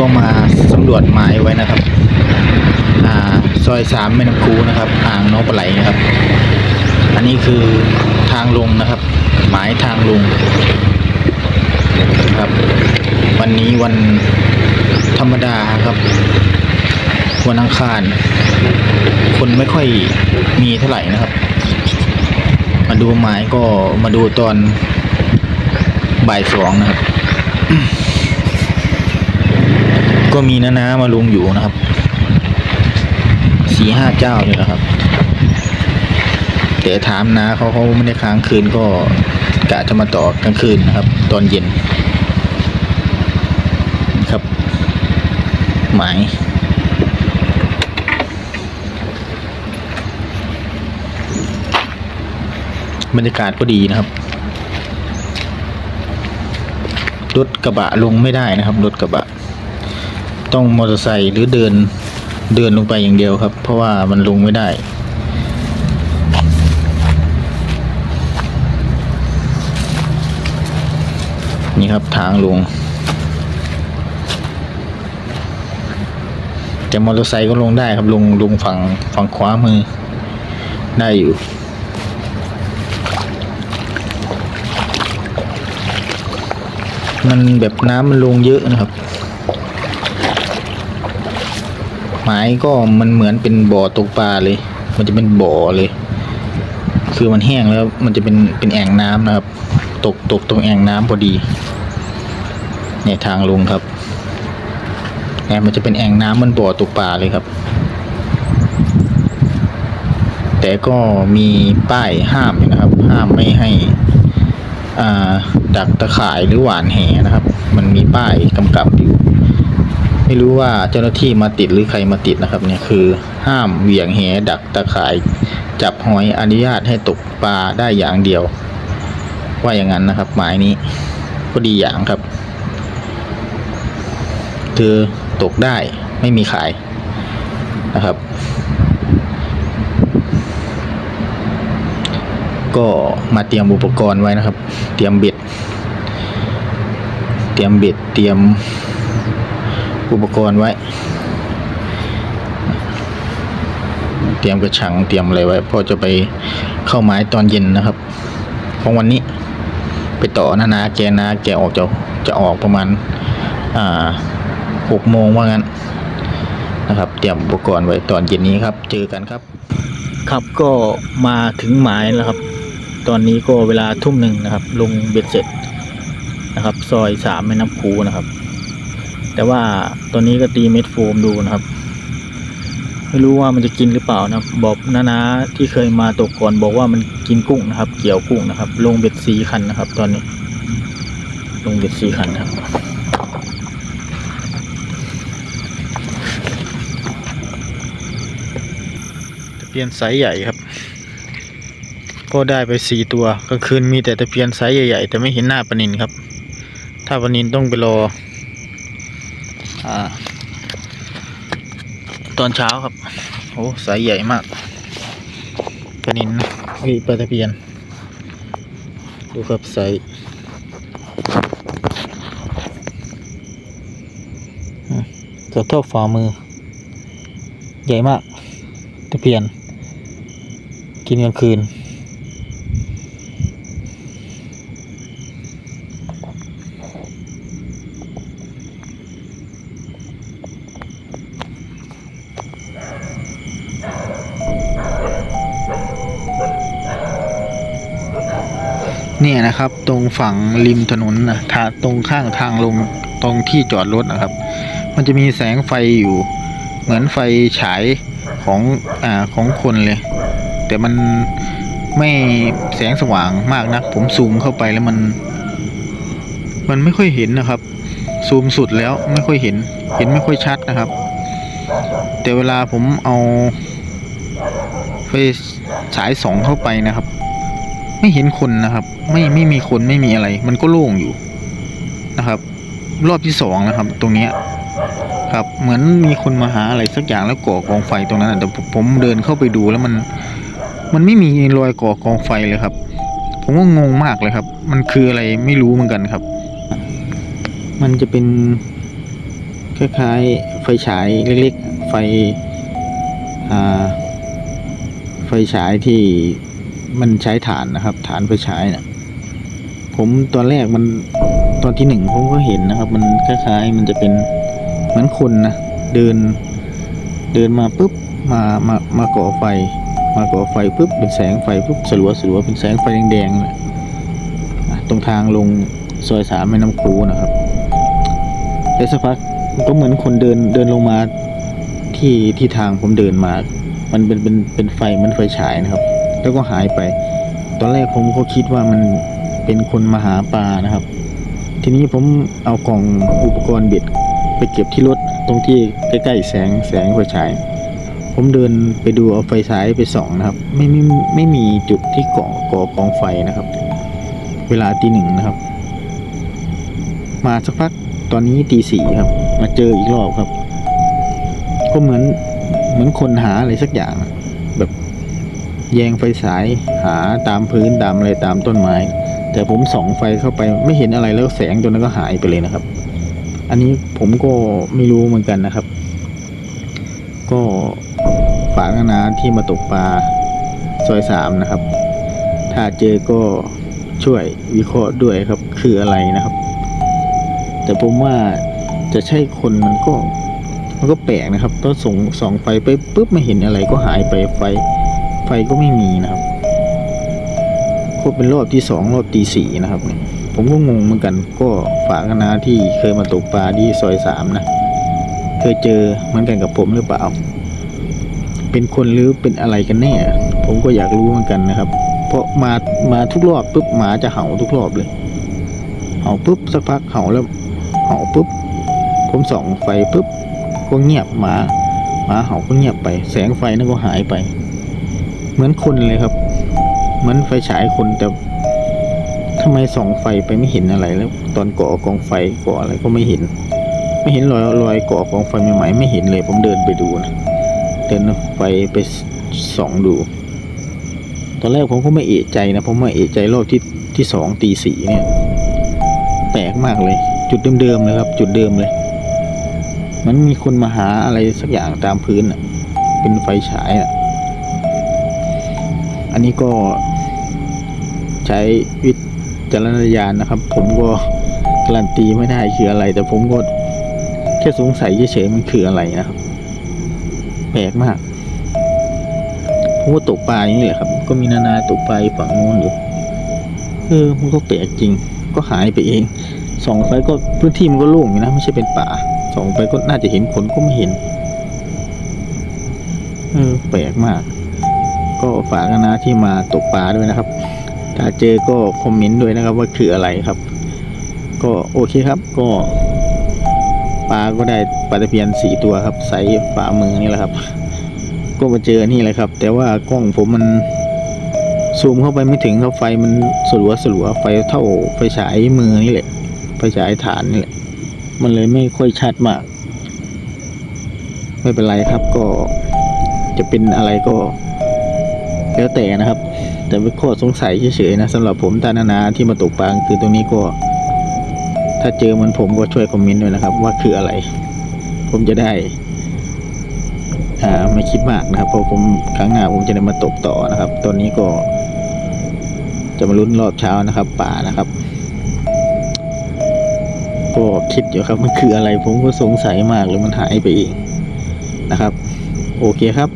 ก็มาสำรวจหมายไว้นะครับอ่าซอยสามแม่น้ำคูนะครับอ่างน้องปลาไหลนะครับ อันนี้คือทางลงนะครับ หมายทางลงครับ วันนี้วันธรรมดาครับ วันอังคาร คนไม่ค่อยมีเท่าไหร่นะครับ มาดูหมายก็มาดูตอนบ่ายสองนะครับ ก็มีน้าๆมาลุงอยู่นะครับสี่ห้าเจ้าเนี่ยนะครับแต่ถามนาเขาเขาไม่ได้ค้างคืนก็กะจะมาต่อกลางคืนนะครับ ตอนเย็น ครับ หมายบรรยากาศก็ดีนะครับรถกระบะลงไม่ได้นะครับรถกระบะ ต้องมอเตอร์ไซค์หรือเดินเดินลงไปอย่างเดียวครับ เพราะว่ามันลงไม่ได้นี่ครับทางลง แต่มอเตอร์ไซค์ก็ลงได้ครับลงลงฝั่งฝั่งขวามือ ได้อยู่ มันแบบน้ำมันลงเยอะนะครับ หมายก็มันเหมือนเป็นบ่อตกปลาเลย มันจะเป็นบ่อเลย คือมันแห้งแล้วมันจะเป็นเป็นแอ่งน้ำนะครับ ตกตกตรงแอ่งน้ำพอดีเนี่ยทางลงครับเนี่ยมันจะเป็นแอ่งน้ำมันบ่อตกปลาเลยครับ แต่ก็มีป้ายห้ามอยู่นะครับ ห้ามไม่ให้อ่าดักตะข่ายหรือหวานแหนะครับ มันมีป้ายกำกับอยู่ ไม่รู้ว่าเจ้าหน้าที่มาติดหรือใครมาติดนะครับเนี่ยคือห้ามเหวี่ยงแหดักตะข่าย จับหอยอนุญาตให้ตกปลาได้อย่างเดียว ว่าอย่างนั้นนะครับ หมายนี้ก็ดีอย่างครับคือตกได้ไม่มีขายนะครับ ก็มาเตรียมอุปกรณ์ไว้นะครับ เตรียมเบ็ด เตรียมเบ็ดเตรียม อุปกรณ์ไว้ เตรียมกระชังเตรียมอะไรไว้พอจะไปเข้าไม้ตอนเย็นนะครับของวันนี้ไปต่อนานาแกนาแกออกจะจะออกประมาณอ่าหกโมงว่างั้นนะครับ เตรียมอุปกรณ์ไว้ตอนเย็นนี้ครับ เจอกันครับ ครับก็มาถึงหมายแล้วครับ ตอนนี้ก็เวลาทุ่มหนึ่งนะครับ ลงเบ็ดเสร็จนะครับ ซอยสามแม่น้ำคูนะครับ แต่ว่าตอนนี้ก็ตีเม็ดโฟมดูนะครับ ไม่รู้ว่ามันจะกินหรือเปล่านะบอกนาๆที่เคยมาตกก่อนบอกว่ามันกินกุ้งนะครับ เกี่ยวกุ้งนะครับ ลงเบ็ดสีคันนะครับ ตอนนี้ ลงเบ็ดสีคันครับตะเพียนไซส์ใหญ่ครับก็ได้ไปสี่ตัวกลางคืนมีแต่ตะเพียนไซส์ใหญ่ๆ แต่ไม่เห็นหน้าปนินครับ ถ้าปนินต้องไปรอ ตอนเช้าครับ โอ้ไซส์ใหญ่มากปลานินเฮ้ยปลาตะเพียน ดูครับไซส์อืมเกือบเท่าฝ่ามือ ใหญ่มากตะเพียน กินกลางคืน เนี่ยนะครับ ตรงฝั่งริมถนนนะทาตรงข้างทางลงตรงที่จอดรถนะครับ มันจะมีแสงไฟอยู่ เหมือนไฟฉายของอ่าของคนเลย แต่มันไม่แสงสว่างมากนะผมซูมเข้าไปแล้วมัน มันไม่ค่อยเห็นนะครับ ซูมสุดแล้วไม่ค่อยเห็น เห็นไม่ค่อยชัดนะครับ แต่เวลาผมเอาไฟฉายสองเข้าไปนะครับ ไม่เห็นคนนะครับ ไม่ไม่มีคนไม่มีอะไร มันก็โล่งอยู่นะครับ รอบที่สองนะครับ ตรงเนี้ยครับ เหมือนมีคนมาหาอะไรสักอย่างแล้วก่อกองไฟตรงนั้นแต่ผมผมเดินเข้าไปดูแล้วมัน มันไม่มีรอยก่อกองไฟเลยครับ ผมก็งงมากเลยครับ มันคืออะไรไม่รู้เหมือนกันครับ มันจะเป็นคล้ายๆไฟฉายเล็กๆไฟอ่าไฟฉายที่ มันใช้ฐานนะครับ ฐานไฟฉายนะผมตอนแรกมันตอนที่หนึ่งผมก็เห็นนะครับ มันคล้ายๆมันจะเป็นเหมือนคนนะเดิน เดินมาปุ๊บมามามาก่อไฟ มาก่อไฟปุ๊บเป็นแสงไฟปุ๊บสลัวสลัวเป็นแสงไฟแดงๆนะตรงทางลงซอยสามแม่น้ำคูนะครับแล้วสักพักก็เหมือนคนเดินเดินลงมาที่ที่ทางผมเดินมา มันเป็นเป็นเป็นไฟมันไฟฉายนะครับ แล้วก็หายไป ตอนแรกผมก็คิดว่ามันเป็นคนมาหาปลานะครับ ทีนี้ผมเอากล่องอุปกรณ์เบ็ดไปเก็บที่รถตรงที่ใกล้ๆแสงแสงไฟฉาย ผมเดินไปดูเอาไฟฉายไปส่องนะครับ ไม่ไม่ไม่มีจุดที่ก่อก่อกองไฟนะครับ เวลาตีหนึ่งนะครับ มาสักพักตอนนี้ตีสี่ครับ มาเจออีกรอบครับ ก็เหมือนเหมือนคนหาอะไรสักอย่างอะ แยงไฟฉายหาตามพื้นตามอะไรตามต้นไม้ แต่ผมส่องไฟเข้าไปไม่เห็นอะไรแล้วแสงตัวนั้นก็หายไปเลยนะครับ อันนี้ผมก็ไม่รู้เหมือนกันนะครับ ก็ฝากนาที่มาตกปลาซอยสามนะครับ ถ้าเจอก็ช่วยวิเคราะห์ด้วยครับ คืออะไรนะครับ แต่ผมว่าจะใช่คนมันก็มันก็แปลกนะครับก็ส่งส่องไฟไปปุ๊บไม่เห็นอะไรก็หายไปไฟ ไฟก็ไม่มีนะครับก็เป็นรอบที่สองรอบตีสี่นะครับ ผมก็งงเหมือนกัน ก็ฝากนาที่เคยมาตกปลาที่ซอยสามนะ เคยเจอเหมือนกันกับผมหรือเปล่า เป็นคนหรือเป็นอะไรกันแน่ ผมก็อยากรู้เหมือนกันนะครับ เพราะมามาทุกรอบปุ๊บหมาจะเห่าทุกรอบเลยเห่าปุ๊บสักพักเห่าแล้วเห่าปุ๊บผมส่องไฟปุ๊บก็เงียบหมาหมาเห่าก็เงียบไป แสงไฟนั่นก็หายไป เหมือนคนเลยครับ เหมือนไฟฉายคนแต่ทำไมส่องไฟไปไม่เห็นอะไรแล้ว ตอนก่อกองไฟก่ออะไรก็ไม่เห็น ไม่เห็นรอยรอยก่อกองไฟใหม่ๆไม่เห็นเลย ผมเดินไปดูนะเดินไฟไปส่องดู ตอนแรกผมก็ไม่เอะใจนะผมมาเอะใจรอบที่ที่สองตีสี่เนี่ยแปลกมากเลย จุดเดิมๆเลยครับ จุดเดิมเลย มันมีคนมาหาอะไรสักอย่างตามพื้นอะ เป็นไฟฉายอะ อันนี้ก็ใช้วิจารณญาณนะครับ ผมก็การันตีไม่ได้คืออะไร แต่ผมก็แค่สงสัยเฉยๆมันคืออะไรนะครับแปลกมากผมก็ตกปลาอย่างนี้แหละครับ ก็มีนานาตกปลาฝั่งโน้นอยู่เออมันก็แปลกจริง ก็หายไปเองส่องไปก็พื้นที่มันก็โล่งอยู่นะไม่ใช่เป็นป่าส่องไปก็น่าจะเห็นคนก็ไม่เห็นเออแปลกมาก ก็ฝากนะที่มาตกปลาด้วยนะครับ ถ้าเจอก็คอมเมนต์ด้วยนะครับ ว่าคืออะไรครับ ก็โอเคครับก็ปลาก็ได้ปลาตะเพียนสี่ตัวครับไซส์ฝ่ามือนี่แหละครับ ก็มาเจอนี่แหละครับ แต่ว่ากล้องผมมันซูมเข้าไปไม่ถึงครับไฟมันสลัวสลัวไฟเท่าไฟฉายมือนี่แหละไฟฉายฐานนี่แหละ มันเลยไม่ค่อยชัดมาก ไม่เป็นไรครับก็จะเป็นอะไรก็ แล้วแต่นะครับ แต่เป็นข้อสงสัยเฉยๆนะสำหรับผมตานานาที่มาตกปลาคือตรงนี้ก็ ถ้าเจอเหมันผมก็ช่วยคอมเมนต์ด้วยนะครับ ว่าคืออะไร ผมจะได้อ่าไม่คิดมากนะครับเพราะผมครั้งหน้าผมจะได้มาตกต่อนะครับตอนนี้ก็ จะมาลุ้นรอบเช้านะครับ ป่านะครับก็คิดอยู่ครับมันคืออะไรผมก็สงสัยมากเลยมันหายไปเองนะครับ โอเคครับ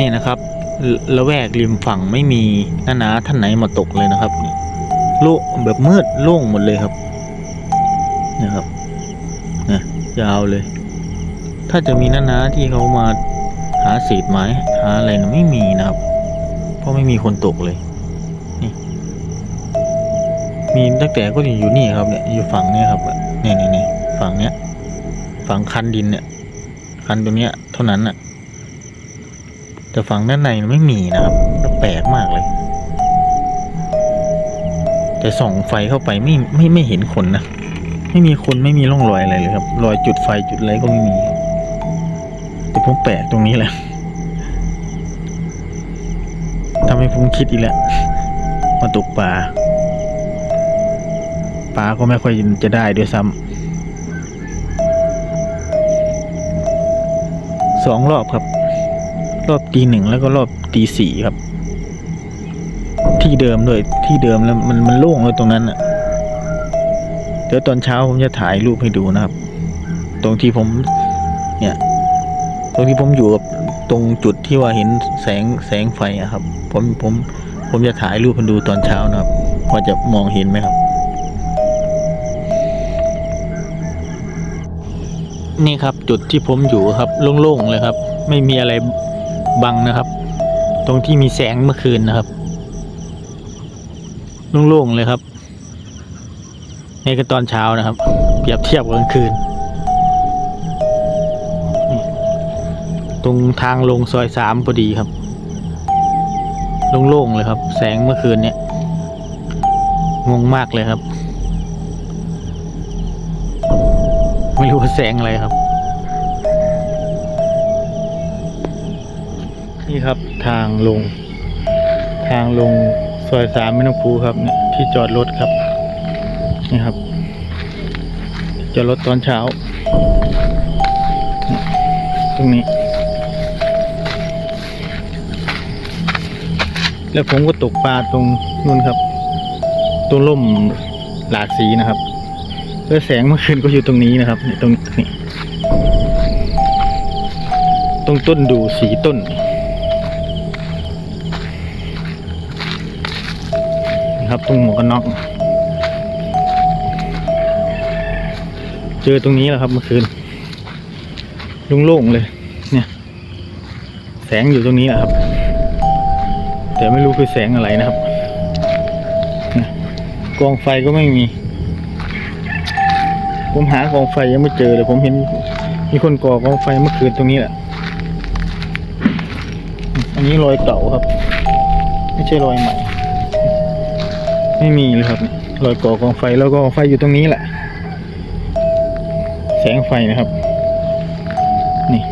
นี่นะครับละแวกริมฝั่งไม่มีน้าหนาท่านไหนมาตกเลยนะครับโล่งแบบมืดโล่งหมดเลยครับนะครับนะยาวเลย ถ้าจะมีน้าหนาที่เขามาหาเศษไม้หาอะไรนะไม่มีนะครับ เพราะไม่มีคนตกเลยนี่มีตั้งแต่ก็อยู่นี่ครับเนี่ยอยู่ฝั่งนี้ครับเนี่ยนี่นี่ฝั่งเนี้ยฝั่งคันดินเนี่ยคันตรงเนี้ยเท่านั้นน่ะ แต่ฝั่งด้านในไม่มีนะครับแล้วแปลกมากเลย แต่ส่องไฟเข้าไปไม่ไม่ไม่เห็นคนนะไม่มีคนไม่มีร่องรอยอะไรเลยครับ รอยจุดไฟจุดอะไรก็ไม่มีแต่ผมแปลกตรงนี้แหละทำให้ผมคิดอีกแล้วมาตกปลาปลาก็ไม่ค่อยจะได้ด้วยซ้ำสองรอบครับ รอบตีหนึ่งแล้วก็รอบตีสี่ครับ ที่เดิมด้วยที่เดิมแล้วมันมันโล่งเลยตรงนั้นอะเดี๋ยวตอนเช้าผมจะถ่ายรูปให้ดูนะครับ ตรงที่ผม เนี่ย ตรงที่ผมอยู่กับตรงจุดที่ว่าเห็นแสงแสงไฟอะครับ ผมผมผมจะถ่ายรูปให้ดูตอนเช้านะครับพอจะมองเห็นไหมครับ นี่ครับจุดที่ผมอยู่ครับโล่งๆเลยครับ ไม่มีอะไร บังนะครับ ตรงที่มีแสงเมื่อคืนนะครับโล่งๆเลยครับนี่ก็ตอนเช้านะครับ เปรียบเทียบกับกลางคืน ตรงทางลงซอยสามพอดีครับโล่งๆเลยครับ แสงเมื่อคืนเนี่ยงงมากเลยครับ ไม่รู้ว่าแสงอะไรครับ นี่ครับทางลง ทางลงซอยสามไม่ต้องพูครับเนี่ยที่จอดรถครับนี่ครับ จอดรถตอนเช้า ตรงนี้ แล้วผมก็ตกปลาตรงนู่นครับ ตรงร่มหลากสีนะครับแล้วแสงเมื่อคืนก็อยู่ตรงนี้นะครับนี่ตรงนี้ตรงต้นดูสีต้น ครับตรงหมวกกันน็อก เจอตรงนี้แหละครับเมื่อคืนโล่งๆเลย เนี่ย แสงอยู่ตรงนี้แหละครับ แต่ไม่รู้คือแสงอะไรนะครับกองไฟก็ไม่มี ผมหากองไฟยังไม่เจอเลย ผมเห็นมีคนก่อกองไฟเมื่อคืนตรงนี้แหละ อันนี้รอยเก่าครับ ไม่ใช่รอยใหม่ ไม่มีเลยครับรอยก่อกองไฟแล้วก็กองไฟอยู่ตรงนี้แหละ แสงไฟนะครับ นี่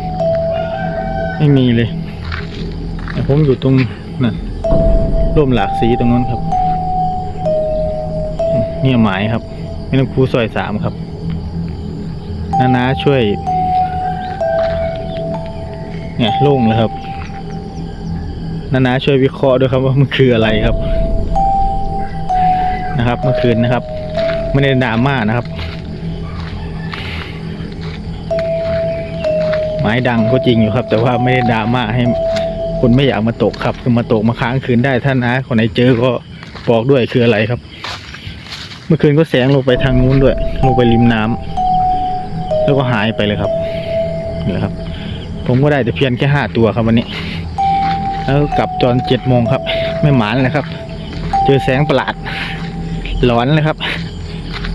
ไม่มีเลยแต่ผมอยู่ตรงนั่นร่มหลากสีตรงนั้นครับ เนี่ยหมายครับไม่ต้องครูซอยสามครับนานาช่วย เนี่ยโล่งเลยครับนานาช่วยวิเคราะห์ด้วยครับว่ามันคืออะไรครับ นะครับ เมื่อคืนนะครับ ไม่ได้ดราม่านะครับไม้ดังก็จริงอยู่ครับ แต่ว่าไม่ได้ดราม่าให้คนไม่อยากมาตกครับ คือมาตกมาค้างคืนได้ท่านนะคนไหนเจอก็บอกด้วยคืออะไรครับ เมื่อคืนก็แสงลงไปทางนู้นด้วย ลงไปริมน้ำแล้วก็หายไปเลยครับนี่แหละครับ ผมก็ได้แต่เพียงแค่ห้าตัวครับวันนี้ แล้วกลับตอนเจ็ดโมงครับ ไม่หมานเลยครับ เจอแสงประหลาด หลอนเลยครับ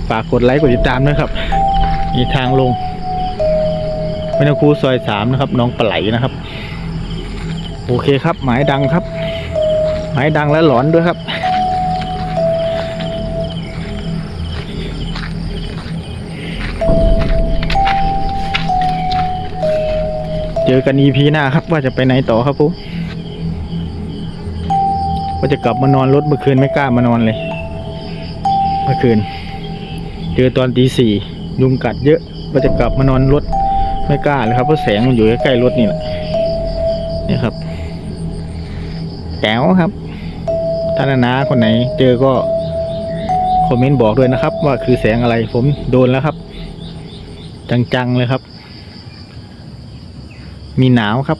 ฝากกดไลค์กดติดตามด้วยครับ มีทางลงเวนครูซอยสามนะครับ น้องปลาไหลนะครับ โอเคครับ หมายดังครับ หมายดังและหลอนด้วยครับเจอกัน EP หน้าครับว่าจะไปไหนต่อครับผมว่าจะกลับมานอนรถเมื่อคืนไม่กล้ามานอนเลย เมื่อคืน เจอตอนตีสี่ยุงกัดเยอะว่าจะกลับมานอนรถไม่กล้าเลยครับเพราะแสงมันอยู่ใกล้ๆรถนี่แหละนี่ครับแก้วครับท่านนาคนไหน เจอก็คอมเมนต์บอกด้วยนะครับ ว่าคือแสงอะไรผมโดนแล้วครับ จังๆเลยครับ มีหนาวครับ